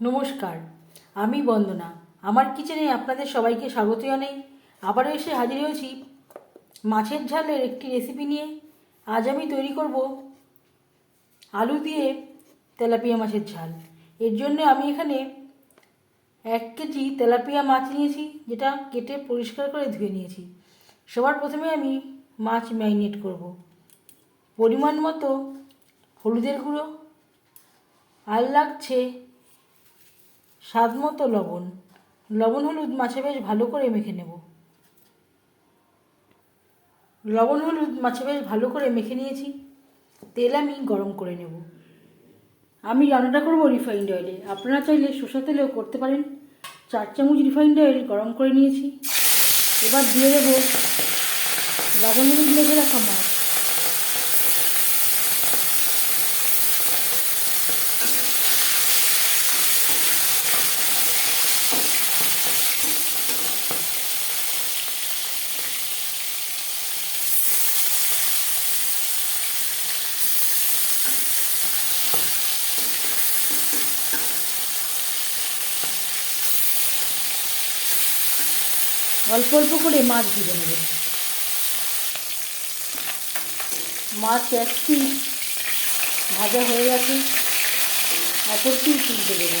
নমস্কার, আমি বন্দনা। আমার কিচেনে আপনাদের সবাইকে স্বাগত জানাই। আবারও এসে হাজির হয়েছি মাছের ঝালের একটি রেসিপি নিয়ে। আজ আমি তৈরি করব আলু দিয়ে তেলাপিয়া মাছের ঝাল। এর জন্য আমি এখানে এক কেজি তেলাপিয়া মাছ নিয়েছি, যেটা কেটে পরিষ্কার করে ধুয়ে নিয়েছি। সবার প্রথমে আমি মাছ ম্যারিনেট করব। পরিমাণ মতো হলুদের গুঁড়ো। আর লাগছে স্বাদ মতো লবণ। লবণ হলুদ মাছে বেশ ভালো করে মেখে নেব। লবণ হলুদ মাছে বেশ ভালো করে মেখে নিয়েছি। তেল আমি গরম করে নেব। আমি রান্নাটা করব রিফাইন্ড অয়েলে। আপনারা চাইলে সরষের তেলেও করতে পারেন। চার চামচ রিফাইন্ড অয়েল গরম করে নিয়েছি। এবার দিয়ে দেবো লবণ হলুদ মেখে রাখা মাছ। অল্প অল্প করে মাছ ভেজে নেব। মাছ এক পিস ভাজা হয়ে গেছে অপর পিস তুলতে দেবো।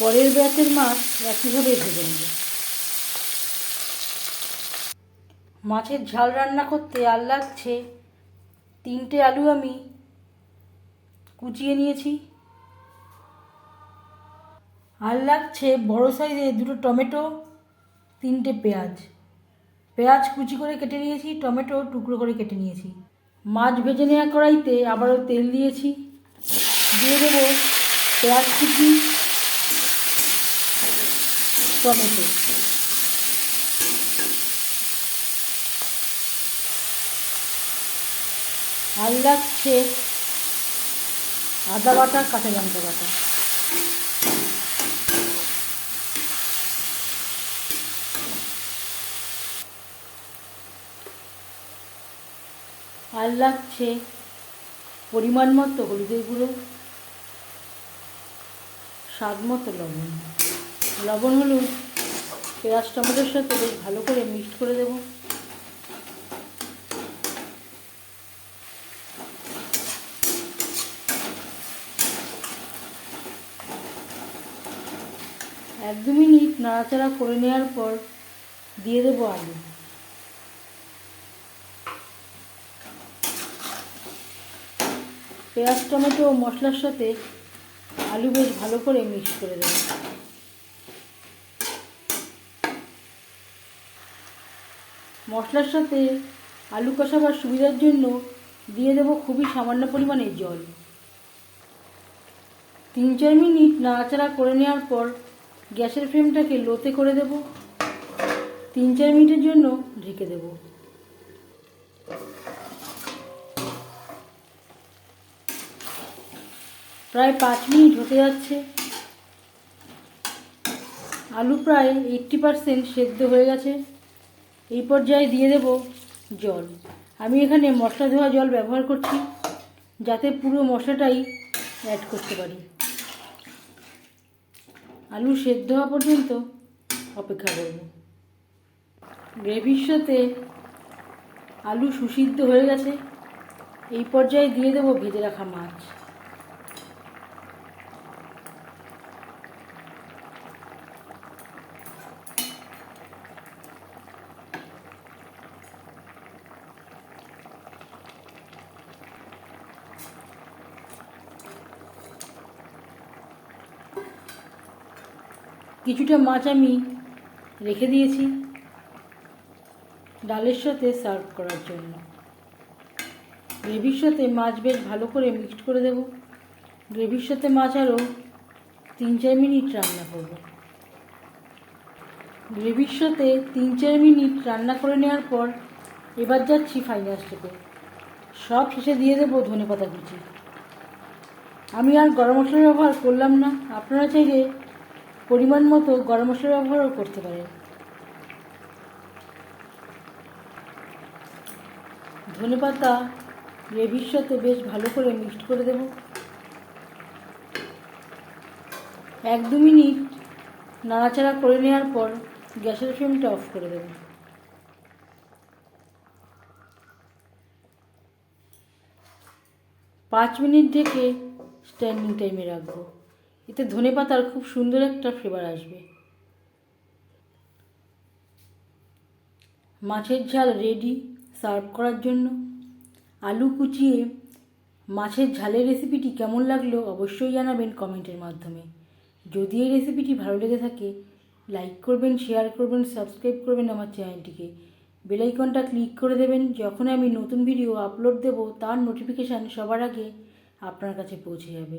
পরের ব্যাচের মাছ একইভাবে ভেজে নেব। মাছের ঝাল রান্না করতে আর লাগছে তিনটে আলু আমি কুচিয়ে নিয়েছি। আর লাগছে বড় সাইজের দুটো টমেটো, তিনটে পেঁয়াজ। পেঁয়াজ কুচি করে কেটে নিয়েছি, টমেটো টুকরো করে কেটে নিয়েছি। মাছ ভেজে নেওয়া কড়াইতে আবারও তেল দিয়েছি। দিয়ে দেবো পেঁয়াজ কুচি টমেটো আর লাগছে আদা বাটা, কাঁচা লঙ্কা বাটা। আর লাগছে পরিমাণ মতো হলুদের গুঁড়ো, স্বাদ মতো লবণ। লবণ, হলুদ, পেঁয়াজ, টমেটোর সাথে বেশ ভালো করে মিক্সড করে দেব। এক দু মিনিট নাড়াচাড়া করে নেওয়ার পর দিয়ে দেবো আলু। পেঁয়াজ, টমেটো মশলার সাথে আলু বেশ ভালো করে মিক্স করে দেবো। মশলার সাথে আলু কষাবার সুবিধার জন্য দিয়ে দেবো খুবই সামান্য পরিমাণে জল। তিন, চার মিনিট নাড়াচাড়া করে নেওয়ার পর গ্যাসের ফ্লেমটাকে লোতে করে দেব। তিন, চার মিনিটের জন্য ঢেকে দেব। প্রায় পাঁচ মিনিট হতে যাচ্ছে। আলু প্রায় এইট্টি পারসেন্ট সেদ্ধ হয়ে গেছে। এই পর্যায়ে দিয়ে দেব জল। আমি এখানে মশলা ধোয়া জল ব্যবহার করছি, যাতে পুরো মশলাটাই অ্যাড করতে পারি। আলু সেদ্ধ হওয়া পর্যন্ত অপেক্ষা করব। গ্রেভির সাথে আলু সুসিদ্ধ হয়ে গেছে। এই পর্যায়ে দিয়ে দেবো ভেজে রাখা মাছ। কিছুটা মাছ আমি রেখে দিয়েছি ডালের সাথে সার্ভ করার জন্য। গ্রেভির সাথে মাছ বেশ ভালো করে মিক্সড করে দেব। গ্রেভির সাথে মাছ আরও তিন চার মিনিট রান্না করব। গ্রেভির সাথে তিন চার মিনিট রান্না করে নেওয়ার পর এবার যাচ্ছি ফাইনাল স্টেপে সব শেষে দিয়ে দেবো ধনে পাতা কুচি। আমি আর গরম মশলা ব্যবহার করলাম না। আপনারা চাইলে পরিমাণ মতো গরম মশলা ব্যবহারও করতে পারেন ধনে পাতা গ্রেভির সাথে বেশ ভালো করে মিক্সড করে দেব। এক দু মিনিট নাড়াচাড়া করে নেওয়ার পর গ্যাসের ফ্লেমটা অফ করে দেব। পাঁচ মিনিট ঢেকে স্ট্যান্ডিং টাইমে রাখব। এতে ধনে পাতার খুব সুন্দর একটা ফ্লেভার আসবে। মাছের ঝাল রেডি সার্ভ করার জন্য। আলু কুচিয়ে মাছের ঝালের রেসিপিটি কেমন লাগল অবশ্যই জানাবেন কমেন্টের মাধ্যমে। যদি এই রেসিপিটি ভালো লেগে থাকে লাইক করবেন শেয়ার করবেন সাবস্ক্রাইব করবেন আমার চ্যানেলটিকে বেলাইকনটা ক্লিক করে দেবেন যখন আমি নতুন ভিডিও আপলোড দেব, তার নোটিফিকেশান সবার আগে আপনার কাছে পৌঁছে যাবে।